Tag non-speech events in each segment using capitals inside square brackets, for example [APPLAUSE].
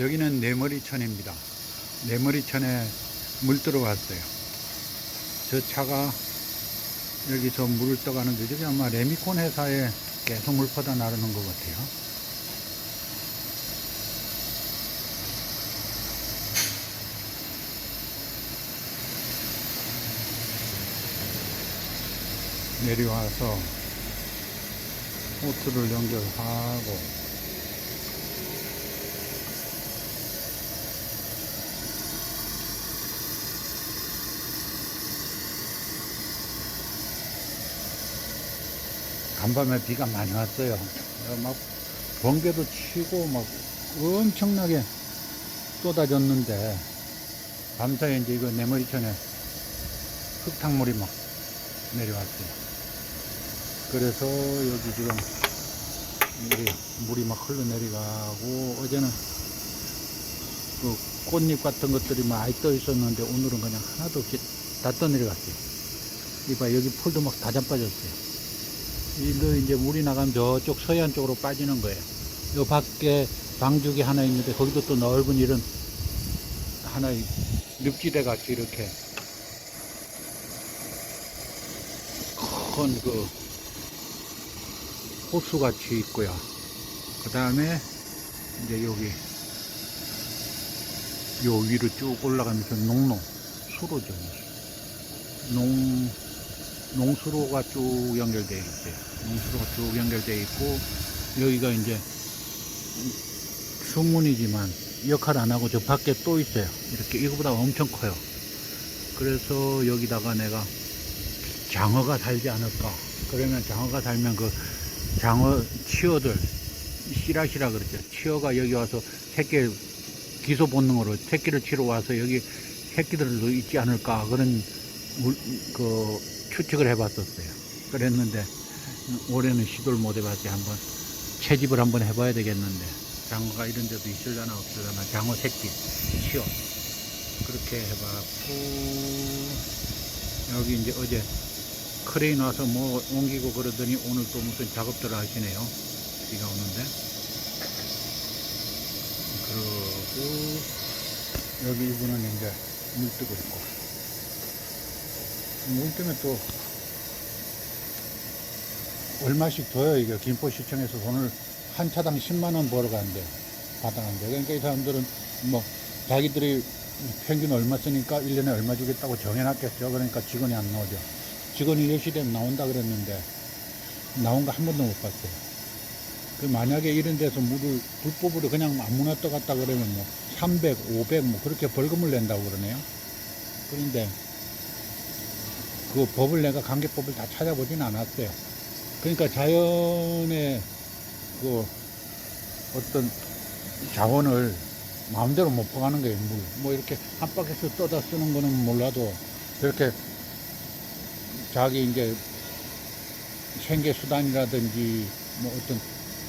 여기는 내머리천입니다. 내머리천에 물 들어왔어요. 저 차가 여기서 물을 떠가는 데 저기 아마 레미콘 회사에 계속 물 퍼다 나르는 것 같아요. 내려와서 호트를 연결하고 간밤에 비가 많이 왔어요. 어, 막 번개도 치고 막 엄청나게 쏟아졌는데 밤사이에 이제 이거 내머리천에 흙탕물이 막 내려왔어요. 그래서 여기 지금 물이, 물이 막 흘러내려가고 어제는 그 꽃잎 같은 것들이 많이 떠 있었는데 오늘은 그냥 하나도 없이 다 떠내려갔어요. 이봐 여기 풀도 막 다 잠빠졌어요. 일로 이제 물이 나가면 저쪽 서해안 쪽으로 빠지는 거예요. 요 밖에 방죽이 하나 있는데 거기도 또 넓은 이런 하나의 늪지대 같이 이렇게 큰 그 호수 같이 있고요. 그 다음에 이제 여기 요 위로 쭉 올라가면서 농로 수로죠. 농 농수로가 쭉 연결되어 있어요. 농수로가 쭉 연결되어 있고 여기가 이제 수문이지만 역할 안 하고 저 밖에 또 있어요. 이렇게 이거보다 엄청 커요. 그래서 여기다가 내가 장어가 살지 않을까. 그러면 장어가 살면 그 장어 치어들 씨라시라 그러죠. 치어가 여기 와서 새끼 기소 본능으로 새끼를 치러 와서 여기 새끼들도 있지 않을까 그런 물- 그 추측을 해봤었어요. 그랬는데 올해는 시도를 못 해봤지. 한번 채집을 한번 해봐야 되겠는데. 장어가 이런 데도 있을려나 없을려나. 장어 새끼 치어. 그렇게 해봤고 여기 이제 어제 크레인 와서 뭐 옮기고 그러더니 오늘 또 무슨 작업들을 하시네요. 비가 오는데. 그러고 여기 이분은 이제 물 뜨고 있고 물 뜨면 또 얼마씩 줘요? 이게 김포시청에서 돈을 한 차당 10만 원 벌어 간대 받아간대 그러니까 이 사람들은 뭐 자기들이 평균 얼마 쓰니까 1년에 얼마 주겠다고 정해놨겠죠. 그러니까 직원이 안 나오죠. 직원이 10시 되면 나온다 그랬는데 나온 거 한 번도 못 봤어요. 그 만약에 이런 데서 물을 불법으로 그냥 아무나 떠갔다 그러면 뭐 300, 500 뭐 그렇게 벌금을 낸다고 그러네요. 그런데 그 법을 내가 관계법을 다 찾아보진 않았어요. 그러니까 자연의 그 어떤 자원을 마음대로 못 퍼가는 거예요. 물. 뭐 이렇게 한 바퀴에서 떠다 쓰는 거는 몰라도 이렇게 자기 이제 생계 수단이라든지 뭐 어떤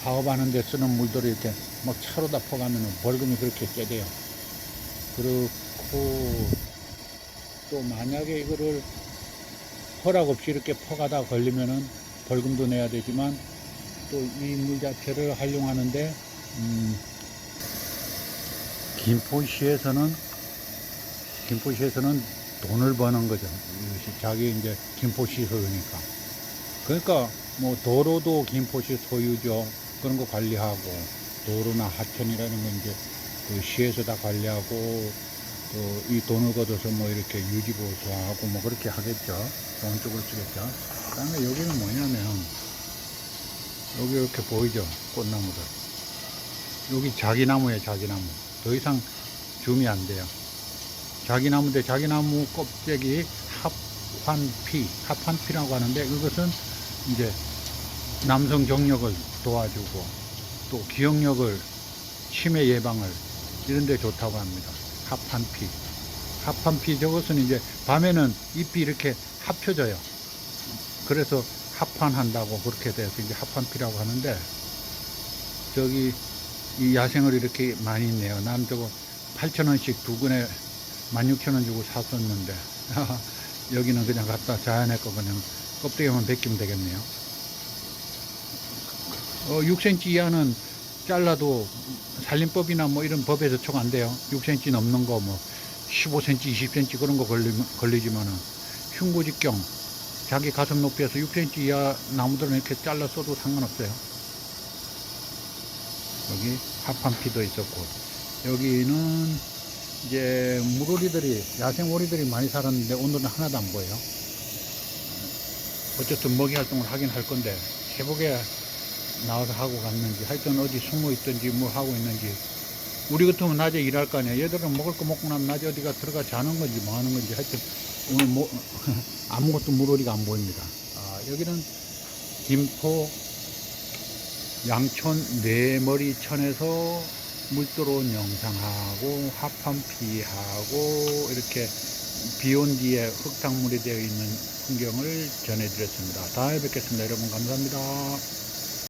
사업하는 데 쓰는 물들을 이렇게 막 차로 다 퍼가면 벌금이 그렇게 떼대요. 그렇고 또 만약에 이거를 허락 없이 이렇게 퍼가다 걸리면은 벌금도 내야 되지만 또 이 물 자체를 활용하는데 음, 김포시에서는 김포시에서는 돈을 버는 거죠. 자기 이제 김포시 소유니까. 그러니까 뭐 도로도 김포시 소유죠. 그런 거 관리하고 도로나 하천이라는 건 이제 그 시에서 다 관리하고 또이 돈을 걷어서 뭐 이렇게 유지보수하고 뭐 그렇게 하겠죠. 좋은 쪽으로 쓰겠죠. 그 다음에 여기는 뭐냐면, 여기 이렇게 보이죠? 꽃나무들. 여기 자기나무예요, 자기나무. 더 이상 줌이 안 돼요. 자기나무인데 자기나무 껍데기 합환피, 합환피라고 하는데 이것은 이제 남성 정력을 도와주고 또 기억력을 치매 예방을 이런 데 좋다고 합니다. 합한피. 합한피 저것은 이제 밤에는 잎이 이렇게 합쳐져요. 그래서 합판한다고 그렇게 돼서 이제 합판피라고 하는데 저기 이 야생을 이렇게 많이 있네요. 난 저거 8,000원씩 두 근에 16,000원 주고 샀었는데 [LAUGHS] 여기는 그냥 갖다 자연의 거 그냥 껍데기만 벗기면 되겠네요. 어, 6cm 이하는 잘라도 살림법이나 뭐 이런 법에 저촉 안 돼요. 6cm 넘는 거 뭐 15cm, 20cm 그런 거 걸리, 걸리지만은 흉구직경 자기 가슴 높이에서 6cm 이하 나무들은 이렇게 잘라 써도 상관없어요. 여기 하판피도 있었고 여기는 이제 물오리들이 야생 오리들이 많이 살았는데 오늘은 하나도 안 보여요. 어쨌든 먹이 활동을 하긴 할 건데 새벽에 나와서 하고 갔는지 하여튼 어디 숨어 있든지 뭐 하고 있는지 우리 같으면 낮에 일할 거 아니야 얘들은 먹을 거 먹고 나면 낮에 어디가 들어가 자는 건지 뭐 하는 건지 하여튼 오늘 뭐 [LAUGHS] 아무것도 물오리가 안 보입니다 아, 여기는 김포 양촌 네머리천에서 물 들어온 영상하고 하판피하고 이렇게 비온 뒤에 흙탕물이 되어 있는 풍경을 전해드렸습니다. 다음에 뵙겠습니다. 여러분 감사합니다.